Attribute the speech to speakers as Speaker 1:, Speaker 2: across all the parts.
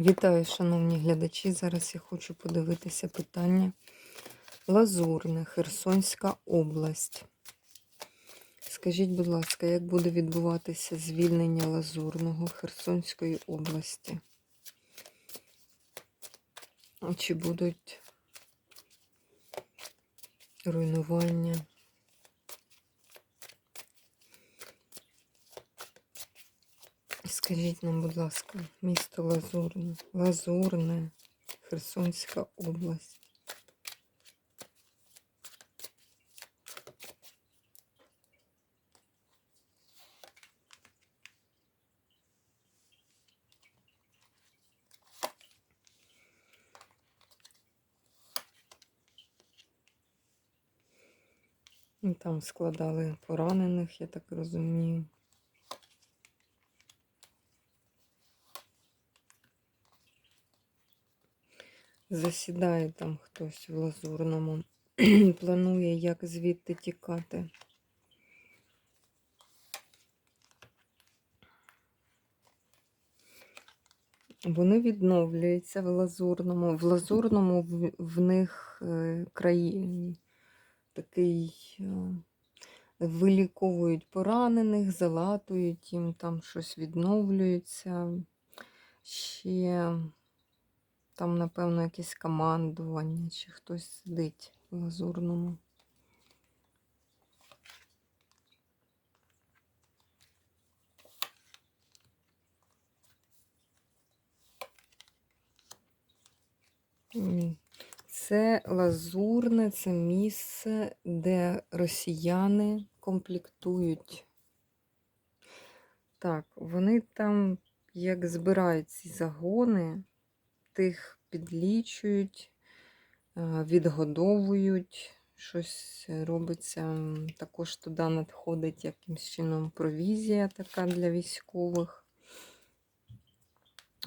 Speaker 1: Вітаю, шановні глядачі. Зараз я хочу подивитися питання Лазурне, Херсонська область. Скажіть, будь ласка, як буде відбуватися звільнення Лазурного Херсонської області? Чи будуть руйнування? Скажіть нам, будь ласка, місто Лазурне, Лазурне, Херсонська область. Там складали поранених, я так розумію. Засідає там хтось в лазурному. Планує, як звідти тікати. Вони відновлюються в лазурному. В лазурному в, в них е, країні такий е, виліковують поранених, залатують їм, там щось відновлюється. Ще там, напевно, якесь командування, чи хтось сидить в лазурному. Це лазурне, це місце, де росіяни комплектують. Так, вони там як збирають ці загони, тих підлічують, відгодовують, щось робиться. Також туди надходить якимсь чином провізія така для військових.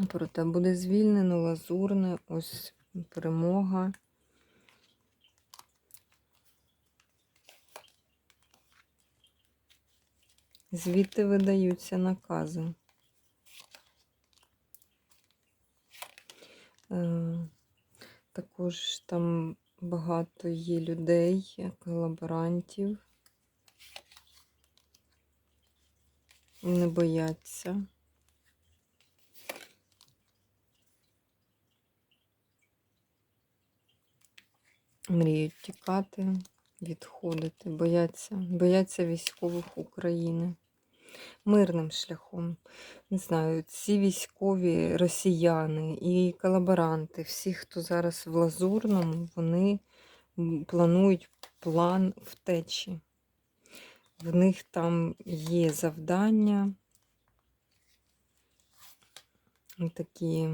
Speaker 1: Проте буде звільнено лазурне, ось перемога. Звідти видаються накази. Е, Також там багато є людей, колаборантів. Не бояться. Мріють тікати, відходити, бояться, бояться військових України. Мирним шляхом. Не знаю, ці військові росіяни і колаборанти, всі, хто зараз в Лазурному, вони планують план втечі. В них там є завдання. Такі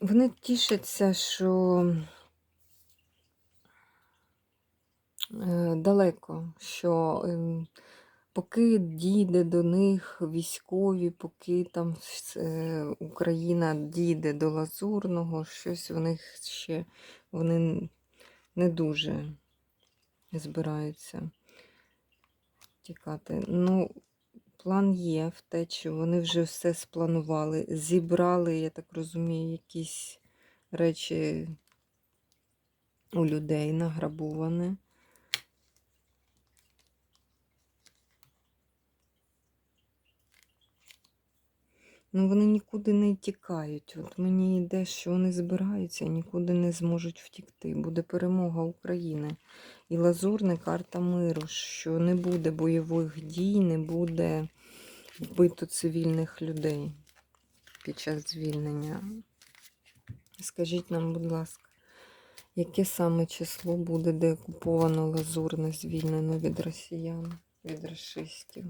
Speaker 1: Вони тішаться, що е, далеко, що ем, поки дійде до них військові, поки там е, Україна дійде до Лазурного, щось в них ще вони не дуже збираються тікати. Ну, План є втечі, вони вже все спланували. Зібрали, я так розумію, якісь речі у людей награбуване. Ну, вони нікуди не тікають. От мені йде, що вони збираються і нікуди не зможуть втікти. Буде перемога України. І лазурна карта миру, що не буде бойових дій, не буде вбито цивільних людей під час звільнення. Скажіть нам, будь ласка, яке саме число буде деокуповано лазурне, звільнено від росіян, від расистів?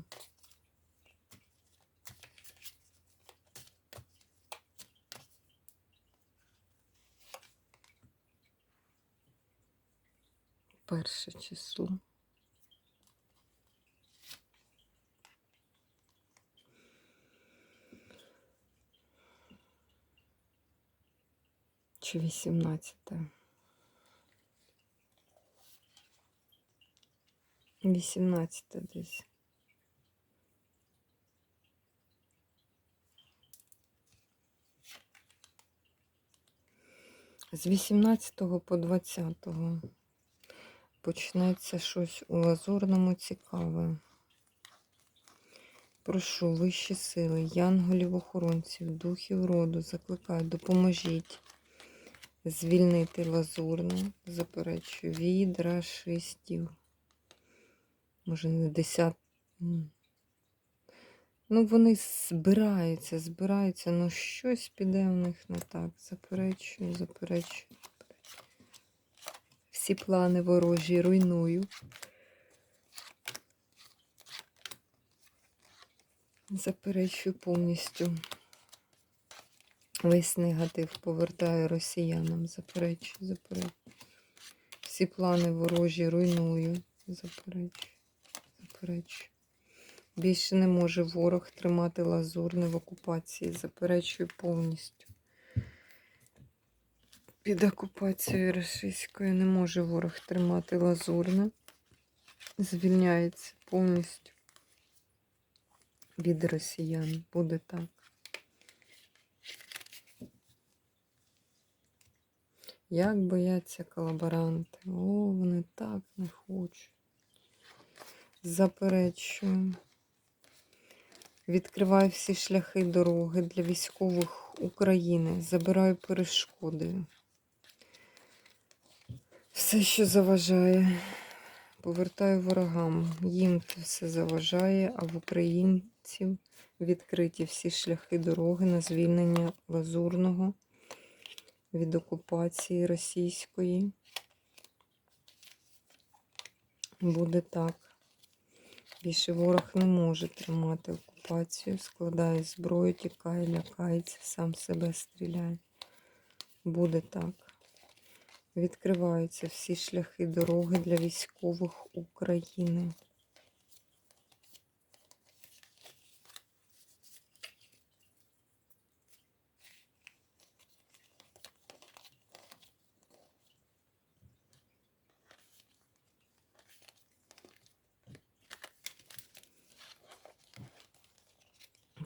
Speaker 1: Перше число. Чи 18? 18 десь. З 18 по 20 почнеться щось у лазурному цікаве. Прошу вищі сили, янголів охоронців, духів роду, закликаю, допоможіть звільнити лазурне, заперечую, від рашистів. Може, не десят. Ну, вони збираються, збираються, ну щось піде у них не так. Заперечую, заперечую. Всі плани ворожі руйную. Заперечую повністю. Весь негатив повертаю росіянам. Заперечую, заперечую. Всі плани ворожі руйную. Заперечую, заперечую. Більше не може ворог тримати лазурне в окупації. Заперечую повністю. Під окупацією російською не може ворог тримати лазурне. Звільняється повністю від росіян. Буде так. Як бояться колаборанти. О, вони так не хочуть. Заперечую. Відкриваю всі шляхи дороги для військових України. Забираю перешкоди. Все, що заважає. Повертаю ворогам. Їм це все заважає, а в українців відкриті всі шляхи дороги на звільнення Лазурного від окупації російської. Буде так. Більше ворог не може тримати окупацію, складає зброю, тікає, лякається, сам себе стріляє. Буде так. Відкриваються всі шляхи дороги для військових України.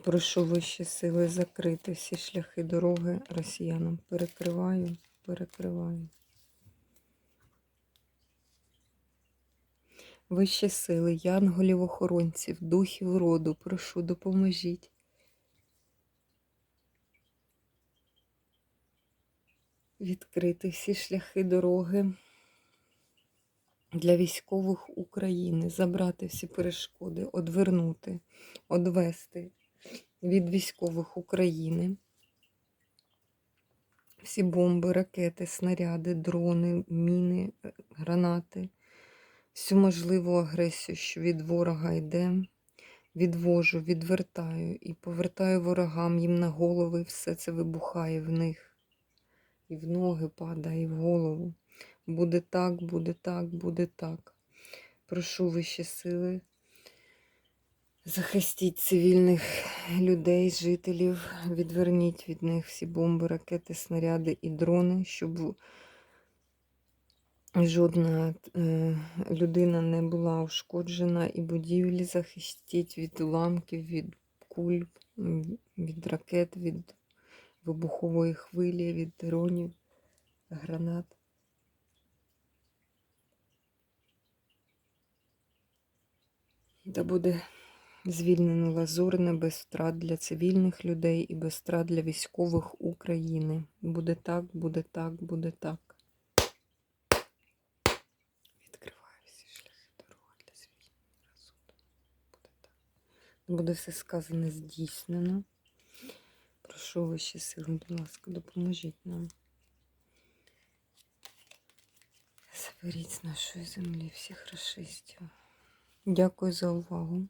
Speaker 1: Прошу вищі сили закрити всі шляхи дороги росіянам. Перекриваю, перекриваю. Вищі сили, янголів охоронців, духів роду, прошу, допоможіть. Відкрити всі шляхи дороги для військових України, забрати всі перешкоди, одвернути, одвести від військових України. Всі бомби, ракети, снаряди, дрони, міни, е, гранати, всю можливу агресію, що від ворога йде, відвожу, відвертаю і повертаю ворогам їм на голови, все це вибухає в них. І в ноги падає, і в голову. Буде так, буде так, буде так. Прошу вищі сили. Захистіть цивільних людей, жителів, відверніть від них всі бомби, ракети, снаряди і дрони, щоб жодна е, людина не була ушкоджена і будівлі захистіть від уламків, від куль, від ракет, від вибухової хвилі, від дронів, гранат. Да буде звільнено Лазурне без втрат для цивільних людей і без втрат для військових України. Буде так, буде так, буде так. Відкриваю всі шляхи дороги для звільнення Лазурне. Буде так. Буде все сказане здійснено. Прошу вищі сили, будь ласка, допоможіть нам. Заберіть з нашої землі всіх расистів. Дякую за увагу.